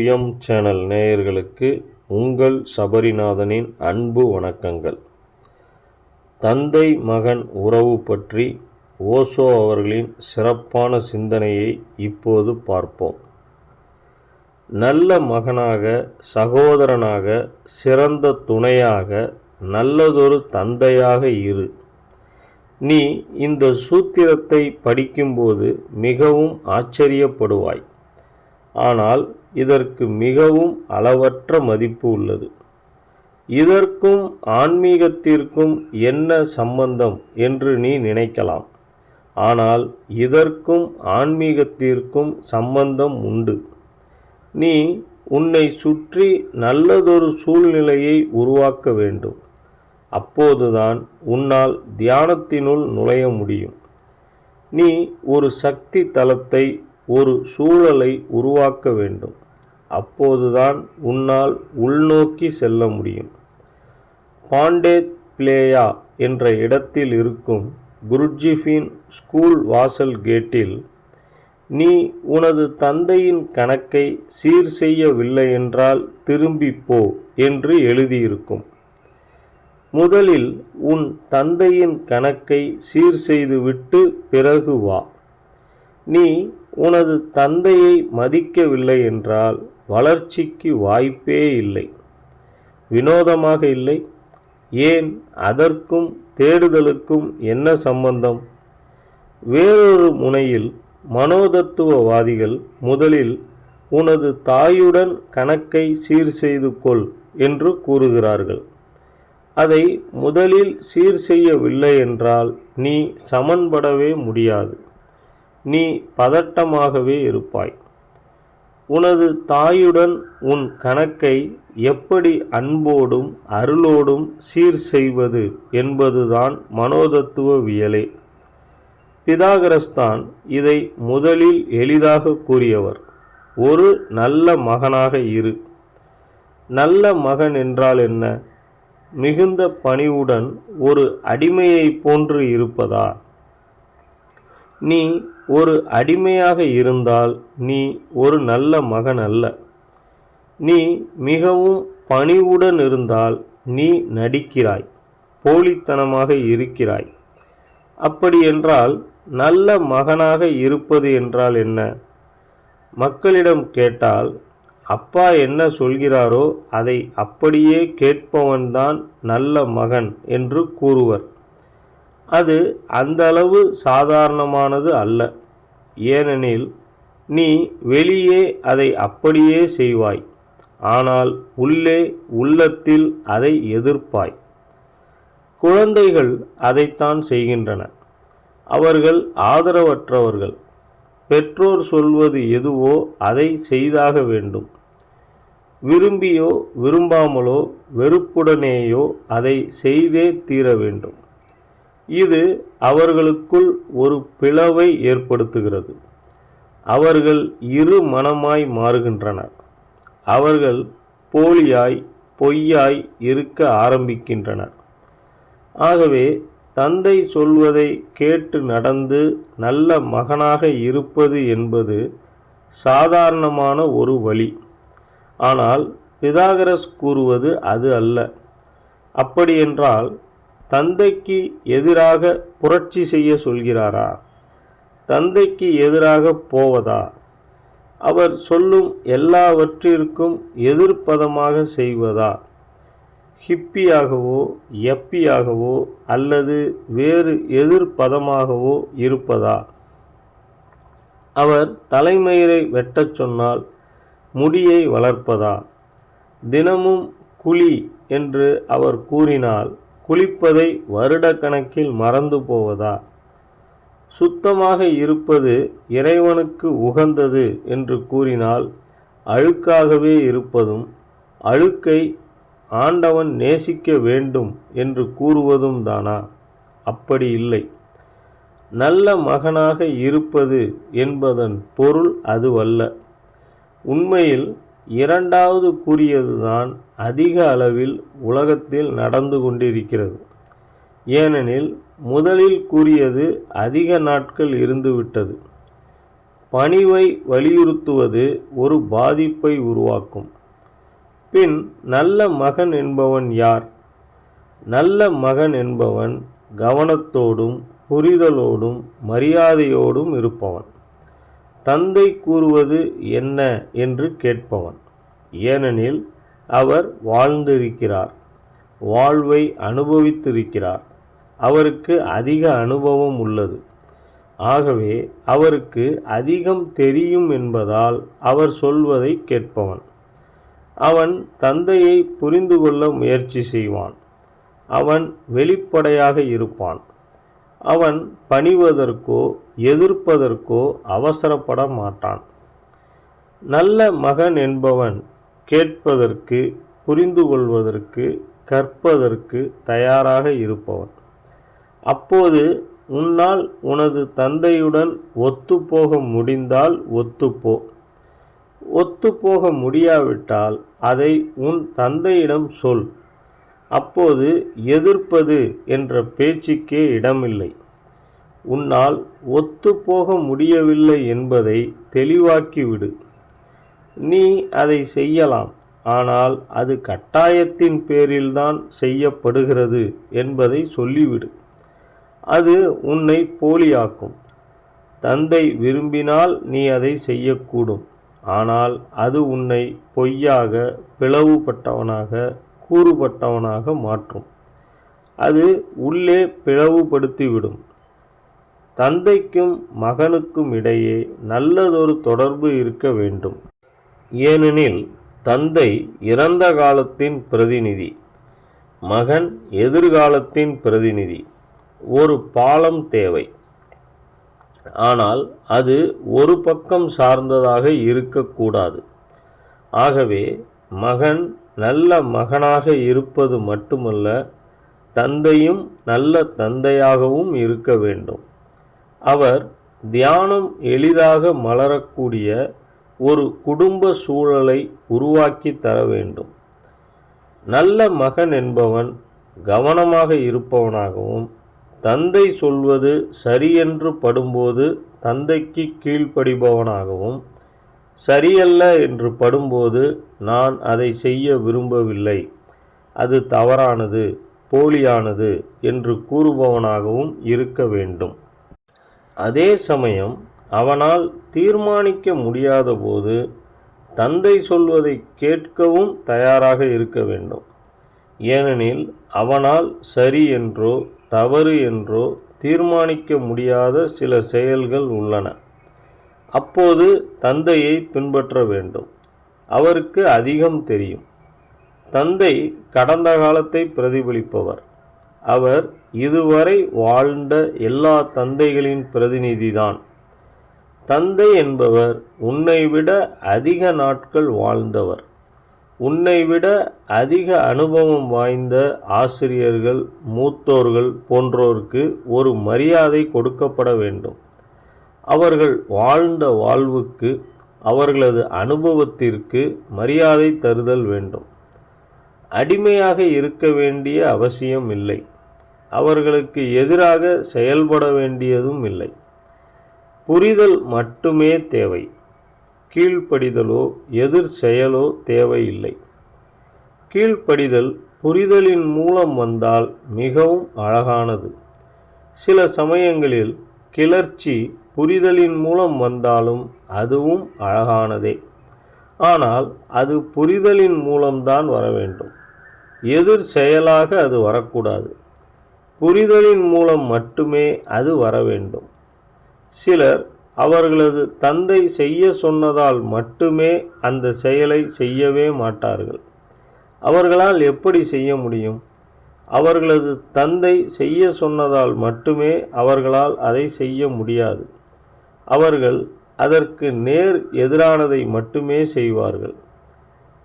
சுயம் சேனல் நேயர்களுக்கு உங்கள் சபரிநாதனின் அன்பு வணக்கங்கள். தந்தை மகன் உறவு பற்றி ஓசோ அவர்களின் சிறப்பான சிந்தனையை இப்போது பார்ப்போம். நல்ல மகனாக சகோதரனாக சிறந்த துணையாக நல்லதொரு தந்தையாக இரு. நீ இந்த சூத்திரத்தை படிக்கும்போது மிகவும் ஆச்சரியப்படுவாய். ஆனால் இதற்கு மிகவும் அளவற்ற மதிப்பு உள்ளது. இதற்கும் ஆன்மீகத்திற்கும் என்ன சம்பந்தம் என்று நீ நினைக்கலாம். ஆனால் இதற்கும் ஆன்மீகத்திற்கும் சம்பந்தம் உண்டு. நீ உன்னை சுற்றி நல்லதொரு சூழ்நிலையை உருவாக்க வேண்டும். அப்போதுதான் உன்னால் தியானத்தினுள் நுழைய முடியும். நீ ஒரு சக்தி தலத்தை ஒரு சூழலை உருவாக்க வேண்டும். அப்போதுதான் உன்னால் உள்நோக்கி செல்ல முடியும். பாண்டே பிளேயா என்ற இடத்தில் இருக்கும் குருஜிஃபின் ஸ்கூல் வாசல் கேட்டில் நீ உனது தந்தையின் கணக்கை சீர் செய்யவில்லை என்றால் திரும்பி போ என்று எழுதியிருக்கும். முதலில் உன் தந்தையின் கணக்கை சீர் செய்துவிட்டு பிறகு வா. நீ உனது தந்தையை மதிக்கவில்லை என்றால் வளர்ச்சிக்கு வாய்ப்பே இல்லை. வினோதமாக இல்லை. ஏன்? அதற்கும் தேடுதலுக்கும் என்ன சம்பந்தம்? வேறொரு முனையில் மனோதத்துவவாதிகள் முதலில் உனது தாயுடன் கணக்கை சீர் செய்து கொள் என்று கூறுகிறார்கள். அதை முதலில் சீர் செய்யவில்லை என்றால் நீ சமன்படவே முடியாது. நீ பதட்டமாகவே இருப்பாய். உனது தாயுடன் உன் கணக்கை எப்படி அன்போடும் அருளோடும் சீர் செய்வது என்பதுதான் மனோதத்துவவியலே. பிதாகரஸ்தான் இதை முதலில் எளிதாக கூறியவர். ஒரு நல்ல மகனாக இரு. நல்ல மகன் என்றால் என்ன? மிகுந்த பணிவுடன் ஒரு அடிமையைப் போன்று இருப்பதா? நீ ஒரு அடிமையாக இருந்தால் நீ ஒரு நல்ல மகன் அல்ல. நீ மிகவும் பணிவுடன் இருந்தால் நீ நடிக்கிறாய் போலித்தனமாக இருக்கிறாய். அப்படியென்றால் நல்ல மகனாக இருப்பது என்றால் என்ன? மக்களிடம் கேட்டால் அப்பா என்ன சொல்கிறாரோ அதை அப்படியே கேட்பவன்தான் நல்ல மகன் என்று கூறுவர். அது அந்த அளவு சாதாரணமானது அல்ல. ஏனெனில் நீ வெளியே அதை அப்படியே செய்வாய் ஆனால் உள்ளே உள்ளத்தில் அதை எதிர்ப்பாய். குழந்தைகள் அதைத்தான் செய்கின்றன. அவர்கள் ஆதரவற்றவர்கள். பெற்றோர் சொல்வது எதுவோ அதை செய்தாக வேண்டும். விரும்பியோ விரும்பாமலோ வெறுப்புடனேயோ அதை செய்தே தீர வேண்டும். இது அவர்களுக்குள் ஒரு பிளவை ஏற்படுத்துகிறது. அவர்கள் இரு மனமாய் மாறுகின்றனர். அவர்கள் போலியாய் பொய்யாய் இருக்க ஆரம்பிக்கின்றனர். ஆகவே தந்தை சொல்வதை கேட்டு நடந்து நல்ல மகனாக இருப்பது என்பது சாதாரணமான ஒரு வழி. ஆனால் பிதாகரஸ் கூறுவது அது அல்ல. அப்படியென்றால் தந்தைக்கு எதிராக புரட்சி செய்ய சொல்கிறாரா? தந்தைக்கு எதிராக போவதா? அவர் சொல்லும் எல்லாவற்றிற்கும் எதிர்ப்பதமாக செய்வதா? ஹிப்பியாகவோ எப்பியாகவோ அல்லது வேறு எதிர்ப்பதமாகவோ இருப்பதா? அவர் தலைமயிரை வெட்டச் சொன்னால் முடியை வளர்ப்பதா? தினமும் குழி என்று அவர் கூறினால் குளிப்பதை வருடக்கணக்கில் மறந்து போவதா? சுத்தமாக இருப்பது இறைவனுக்கு உகந்தது என்று கூறினால் அழுக்காகவே இருப்பதும் அழுக்கை ஆண்டவன் நேசிக்க வேண்டும் என்று கூறுவதும் தானா? அப்படி இல்லை. நல்ல மகனாக இருப்பது என்பதன் பொருள் அதுவல்ல. உண்மையில் இரண்டாவது கூறியதுதான் அதிக அளவில் உலகத்தில் நடந்து கொண்டிருக்கிறது. ஏனெனில் முதலில் கூறியது அதிக நாட்கள் இருந்துவிட்டது. பணிவை வலியுறுத்துவது ஒரு பாதிப்பை உருவாக்கும். பின் நல்ல மகன் என்பவன் யார்? நல்ல மகன் என்பவன் கவனத்தோடும் புரிதலோடும் மரியாதையோடும் இருப்பவன். தந்தை கூறுவது என்ன என்று கேட்பவன். ஏனெனில் அவர் வாழ்ந்திருக்கிறார். வாழ்வை அனுபவித்திருக்கிறார். அவருக்கு அதிக அனுபவம் உள்ளது. ஆகவே அவருக்கு அதிகம் தெரியும் என்பதால் அவர் சொல்வதை கேட்பவன். அவன் தந்தையை புரிந்து கொள்ள முயற்சி செய்வான். அவன் வெளிப்படையாக இருப்பான். அவன் பணிவதற்கோ எதிர்ப்பதற்கோ அவசரப்பட மாட்டான். நல்ல மகன் என்பவன் கேட்பதற்கு புரிந்து கொள்வதற்கு கற்பதற்கு தயாராக இருப்பவன். அப்போது உன்னால் உனது தந்தையுடன் ஒத்துப்போக முடிந்தால் ஒத்துப்போ. ஒத்துப்போக முடியாவிட்டால் அதை உன் தந்தையிடம் சொல். அப்போது எதிர்ப்பது என்ற பேச்சுக்கே இடமில்லை. உன்னால் ஒத்துப்போக முடியவில்லை என்பதை தெளிவாக்கிவிடு. நீ அதை செய்யலாம். ஆனால் அது கட்டாயத்தின் பேரில்தான் செய்யப்படுகிறது என்பதை சொல்லிவிடு. அது உன்னை போலியாக்கும். தந்தை விரும்பினால் நீ அதை செய்யக்கூடும். ஆனால் அது உன்னை பொய்யாக பிளவுபட்டவனாக கூறுபட்டவனாக மாற்றும். அது உள்ளே பிளவுபடுத்திவிடும். தந்தைக்கும் மகனுக்கும் இடையே நல்லதொரு தொடர்பு இருக்க வேண்டும். ஏனெனில் தந்தை இறந்த காலத்தின் பிரதிநிதி மகன் எதிர்காலத்தின் பிரதிநிதி ஒரு பாலம் தேவை. ஆனால் அது ஒரு பக்கம் சார்ந்ததாக இருக்கக்கூடாது. ஆகவே மகன் நல்ல மகனாக இருப்பது மட்டுமல்ல தந்தையும் நல்ல தந்தையாகவும் இருக்க வேண்டும். அவர் தியானம் எளிதாக மலரக்கூடிய ஒரு குடும்ப சூழலை உருவாக்கி தர வேண்டும். நல்ல மகன் என்பவன் கவனமாக இருப்பவனாகவும் தந்தை சொல்வது சரியென்று படும்போது தந்தைக்கு கீழ்ப்படிபவனாகவும் சரியல்ல என்று படும்போது நான் அதை செய்ய விரும்பவில்லை. அது தவறானது போலியானது என்று கூறுபவனாகவும் இருக்க வேண்டும். அதே சமயம் அவனால் தீர்மானிக்க முடியாதபோது தந்தை சொல்வதை கேட்கவும் தயாராக இருக்க வேண்டும். ஏனெனில் அவனால் சரி என்றோ தவறு என்றோ தீர்மானிக்க முடியாத சில செயல்கள் உள்ளன. அப்போது தந்தையை பின்பற்ற வேண்டும். அவருக்கு அதிகம் தெரியும். தந்தை கடந்த காலத்தை பிரதிபலிப்பவர். அவர் இதுவரை வாழ்ந்த எல்லா தந்தைகளின் பிரதிநிதிதான். தந்தை என்பவர் உன்னை விட அதிக நாட்கள் வாழ்ந்தவர். உன்னை விட அதிக அனுபவம் வாய்ந்த ஆசிரியர்கள் மூத்தோர்கள் போன்றோருக்கு ஒரு மரியாதை கொடுக்கப்பட வேண்டும். அவர்கள் வாழ்ந்த வாழ்வுக்கு அவர்களது அனுபவத்திற்கு மரியாதை தருதல் வேண்டும். அடிமையாக இருக்க வேண்டிய அவசியம் இல்லை. அவர்களுக்கு எதிராக செயல்பட வேண்டியதும் இல்லை. புரிதல் மட்டுமே தேவை. கீழ்ப்படிதலோ எதிர் செயலோ தேவையில்லை. கீழ்ப்படிதல் புரிதலின் மூலம் வந்தால் மிகவும் அழகானது. சில சமயங்களில் கிளர்ச்சி புரிதலின் மூலம் வந்தாலும் அதுவும் அழகானதே. ஆனால் அது புரிதலின் மூலம்தான் வர வேண்டும். எதிர் செயலாக அது வரக்கூடாது. புரிதலின் மூலம் மட்டுமே அது வர வேண்டும். சிலர் அவர்களது தந்தை செய்ய சொன்னதால் மட்டுமே அந்த செயலை செய்யவே மாட்டார்கள். அவர்களால் எப்படி செய்ய முடியும்? அவர்களது தந்தை செய்ய சொன்னதால் மட்டுமே அவர்களால் அதை செய்ய முடியாது. அவர்கள் அதற்கு நேர் எதிரானதை மட்டுமே செய்வார்கள்.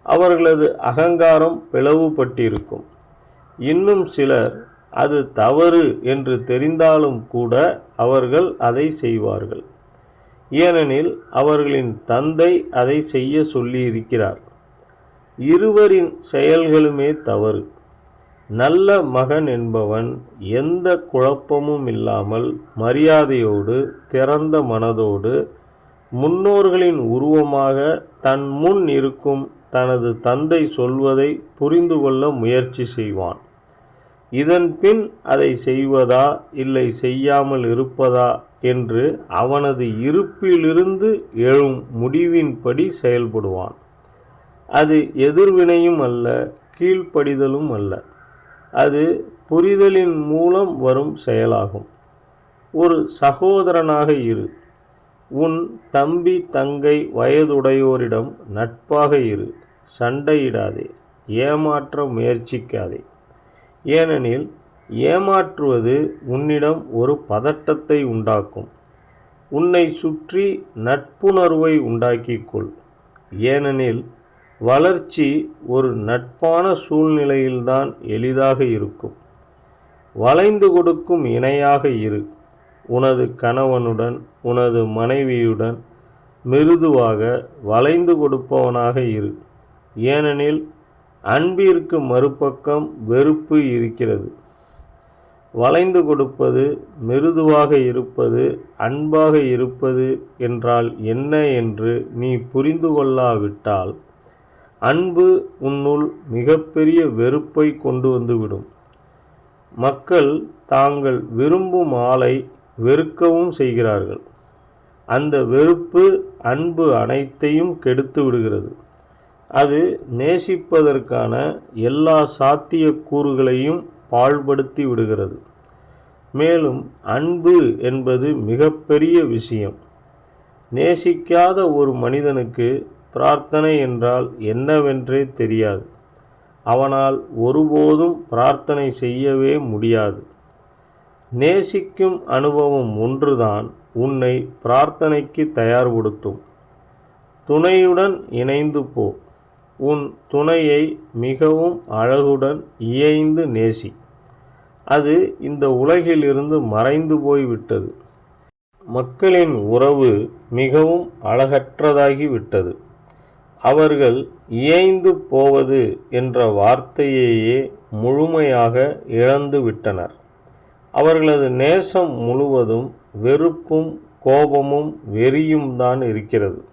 அவர்களது அகங்காரம் பிளவுபட்டிருக்கும். இன்னும் சிலர் அது தவறு என்று தெரிந்தாலும் கூட அவர்கள் அதை செய்வார்கள். ஏனெனில் அவர்களின் தந்தை அதை செய்ய சொல்லியிருக்கிறார். இருவரின் செயல்களுமே தவறு. நல்ல மகன் என்பவன் எந்த குழப்பமும் இல்லாமல் மரியாதையோடு திறந்த மனதோடு முன்னோர்களின் உருவமாக தன் முன் இருக்கும் தனது தந்தை சொல்வதை புரிந்து கொள்ள முயற்சி செய்வான். இதன் பின் அதை செய்வதா இல்லை செய்யாமல் இருப்பதா என்று அவனது இருப்பிலிருந்து எழும் முடிவின்படி செயல்படுவான். அது எதிர்வினையும் அல்ல கீழ்ப்படிதலும் அல்ல. அது புரிதலின் மூலம் வரும் செயலாகும். ஒரு சகோதரனாக இரு. உன் தம்பி தங்கை வயதுடையோரிடம் நட்பாக இரு. சண்டையிடாதே. ஏமாற்ற முயற்சிக்காதே. ஏனெனில் ஏமாற்றுவது உன்னிடம் ஒரு பதட்டத்தை உண்டாக்கும். உன்னை சுற்றி நட்புணர்வை உண்டாக்கிக்கொள் ஏனெனில் வளர்ச்சி ஒரு நட்பான சூழ்நிலையில்தான் எளிதாக இருக்கும். வளைந்து கொடுக்கும் இணையாக இரு. உனது கணவனுடன் உனது மனைவியுடன் மிருதுவாக வளைந்து கொடுப்பவனாக இரு. ஏனெனில் அன்பிற்கு மறுபக்கம் வெறுப்பு இருக்கிறது. வளைந்து கொடுப்பது மிருதுவாக இருப்பது அன்பாக இருப்பது என்றால் என்ன என்று நீ புரிந்து கொள்ளாவிட்டால் அன்பு உன்னுள் மிகப்பெரிய வெறுப்பை கொண்டு வந்துவிடும். மக்கள் தாங்கள் விரும்பும் ஆளை வெறுக்கவும் செய்கிறார்கள். அந்த வெறுப்பு அன்பு அனைத்தையும் கெடுத்து விடுகிறது. அது நேசிப்பதற்கான எல்லா சாத்திய கூறுகளையும் பாழ்படுத்தி விடுகிறது. மேலும் அன்பு என்பது மிகப்பெரிய விஷயம். நேசிக்காத ஒரு மனிதனுக்கு பிரார்த்தனை என்றால் என்னவென்றே தெரியாது. அவனால் ஒருபோதும் பிரார்த்தனை செய்யவே முடியாது. நேசிக்கும் அனுபவம் ஒன்றுதான் உன்னை பிரார்த்தனைக்கு தயார்படுத்தும். துணையுடன் இணைந்து போ. உன் துணையை மிகவும் அழகுடன் இயைந்து நேசி. அது இந்த உலகிலிருந்து மறைந்து போய்விட்டது. மக்களின் உறவு மிகவும் அழகற்றதாகி விட்டது அவர்கள் இயைந்து போவது என்ற வார்த்தையையே முழுமையாக இழந்து விட்டனர். அவர்களது நேசம் முழுவதும் வெறுப்பும் கோபமும் வெறியும் தான் இருக்கிறது.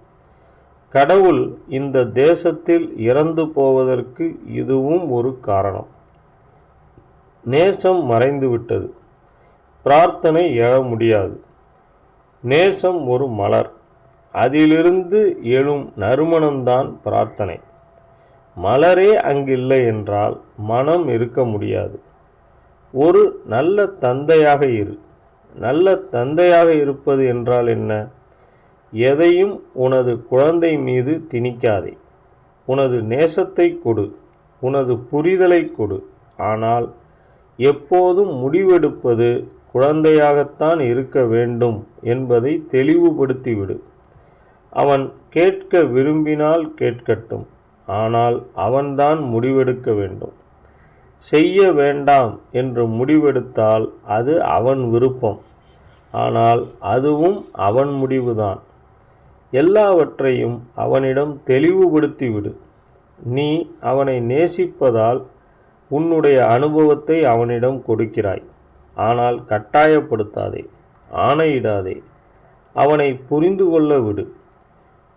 கடவுள் இந்த தேசத்தில் இறந்து போவதற்கு இதுவும் ஒரு காரணம். நேசம் மறைந்துவிட்டது பிரார்த்தனை எழ முடியாது. நேசம் ஒரு மலர். அதிலிருந்து எழும் நறுமணம்தான் பிரார்த்தனை. மலரே அங்கில்லை என்றால் மனம் இருக்க முடியாது. ஒரு நல்ல தந்தையாக இரு. நல்ல தந்தையாக இருப்பது என்றால் என்ன? எதையும் உனது குழந்தை மீது திணிக்காதே. உனது நேசத்தை கொடு. உனது புரிதலை கொடு. ஆனால் எப்போதும் முடிவெடுப்பது குழந்தையாகத்தான் இருக்க வேண்டும் என்பதை தெளிவுபடுத்திவிடு. அவன் கேட்க விரும்பினால் கேட்கட்டும் ஆனால் அவன்தான் முடிவெடுக்க வேண்டும். செய்ய வேண்டாம் என்று முடிவெடுத்தால் அது அவன் விருப்பம் ஆனால் அதுவும் அவன் முடிவுதான். எல்லாவற்றையும் அவனிடம் தெளிவுபடுத்திவிடு. நீ அவனை நேசிப்பதால் உன்னுடைய அனுபவத்தை அவனிடம் கொடுக்கிறாய் ஆனால் கட்டாயப்படுத்தாதே ஆணையிடாதே. அவனை புரிந்து கொள்ள விடு.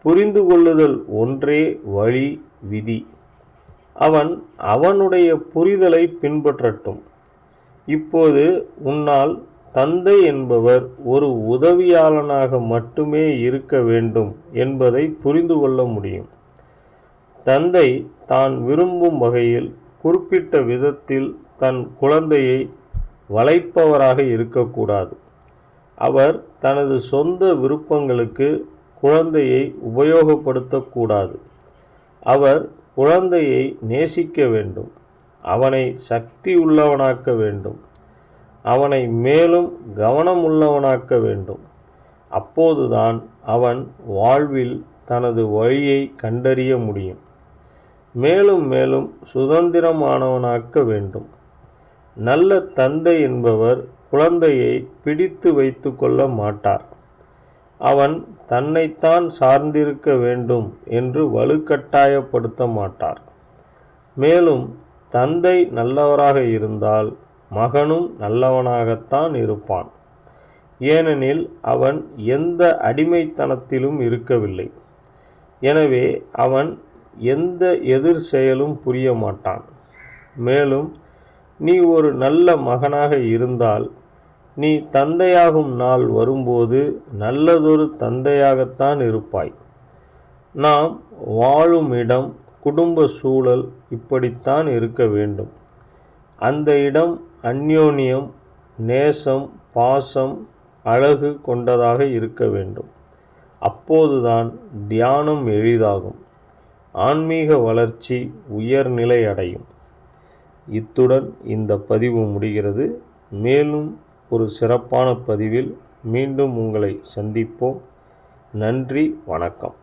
புரிந்து கொள்ளுதல் ஒன்றே வழி விதி. அவன் அவனுடைய புரிதலை பின்பற்றட்டும். இப்போது உன்னால் தந்தை என்பவர் ஒரு உதவியாளனாக மட்டுமே இருக்க வேண்டும் என்பதை புரிந்து கொள்ள முடியும். தந்தை தான் விரும்பும் வகையில் குறிப்பிட்ட விதத்தில் தன் குழந்தையை வளைப்பவராக இருக்கக்கூடாது. அவர் தனது சொந்த விருப்பங்களுக்கு குழந்தையை உபயோகப்படுத்தக்கூடாது. அவர் குழந்தையை நேசிக்க வேண்டும். அவனை சக்தி உள்ளவனாக்க வேண்டும். அவனை மேலும் கவனமுள்ளவனாக்க வேண்டும். அப்போதுதான் அவன் வாழ்வில் தனது வழியை கண்டறிய முடியும். மேலும் மேலும் சுதந்திரமானவனாக்க வேண்டும். நல்ல தந்தை என்பவர் குழந்தையை பிடித்து வைத்து கொள்ள மாட்டார். அவன் தன்னைத்தான் சார்ந்திருக்க வேண்டும் என்று வலுக்கட்டாயப்படுத்த மாட்டார் மேலும் தந்தை நல்லவராக இருந்தால் மகனும் நல்லவனாகத்தான் இருப்பான். ஏனெனில் அவன் எந்த அடிமைத்தனத்திலும் இருக்கவில்லை. எனவே அவன் எந்த எதிர் செயலும் புரிய மாட்டான் மேலும் நீ ஒரு நல்ல மகனாக இருந்தால் நீ தந்தையாகும் நாள் வரும்போது நல்லதொரு தந்தையாகத்தான் இருப்பாய். நாம் வாழும் இடம் குடும்ப சூழல் இப்படித்தான் இருக்க வேண்டும். அந்த இடம் அந்யோன்யம் நேசம் பாசம் அழகு கொண்டதாக இருக்க வேண்டும். அப்போதுதான் தியானம் எளிதாகும். ஆன்மீக வளர்ச்சி உயர்நிலை அடையும் இத்துடன் இந்த பதிவு முடிகிறது. மேலும் ஒரு சிறப்பான பதிவில் மீண்டும் உங்களை சந்திப்போம். நன்றி வணக்கம்.